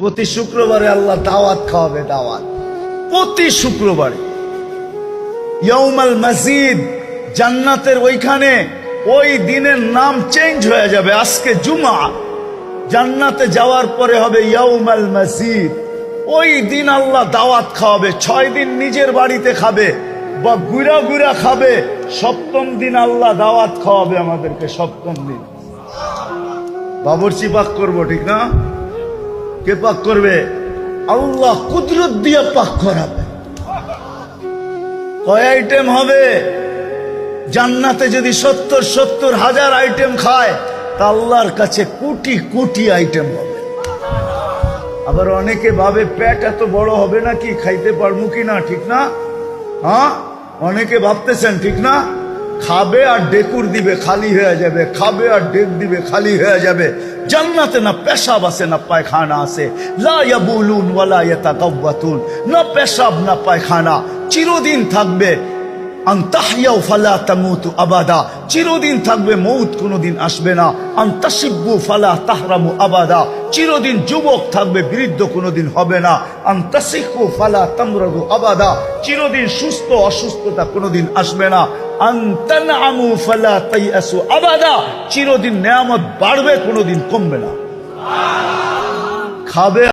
প্রতি শুক্রবারে আল্লাহ দাওয়াত খাওয়াবে, দাওয়াত। প্রতি শুক্রবারে। ইয়ৌমাল মসজিদ জান্নাতের ওইখানে ওই দিনের নাম চেঞ্জ হয়ে যাবে, আজকে জুমা। জান্নাতে যাওয়ার পরে হবে ইয়ৌমাল মসজিদ ওই দিন আল্লাহ দাওয়াত খাওয়াবে, ছয় দিন নিজের বাড়িতে খাবে বা গুড়া গুড়া খাবে। সপ্তম দিন আল্লাহ দাওয়াত খাওয়াবে আমাদেরকে, সপ্তম দিন। বাবরচি পাক করব, ঠিক না? কে পাক করবে? আল্লাহ কুদরত দিয়ে পাক করাবে। কয় আইটেম হবে? জান্নাতে যদি সত্তর সত্তর হাজার আইটেম খায়, তা আল্লাহর কাছে কোটি কোটি আইটেম হবে। আবার অনেকে ভাবে পেট এত বড় হবে না কি, খাইতে পারব কি না, ঠিক না? হ্যাঁ? অনেকে ভাবতেছেন, ঠিক না? খাবে আর ডেকুর দিবে, খালি হয়ে যাবে, খাবে আর ডেক দিবে, খালি হয়ে যাবে। জান্নাতে না পেশাব আছে, না পায়খানা আছে। লা ইয়াবুলুন ওয়ালা ইয়াতাকাওয়াতুন। না পেশাব, না পায়খানা। চিরদিন থাকবে ফালা আবাদা। চিরদিন থাকবে মৌত, কোনোদিন আসবে না। ফালা আবাদা। চিরদিন যুবক থাকবে কোনোদিন হবে না। ফালা আবাদা। চিরদিন সুস্থ, অসুস্থতা কোনোদিন আসবে না। আবাদা। চিরদিন নেয়ামত বাড়বে, কোনোদিন কমবে না। খাবে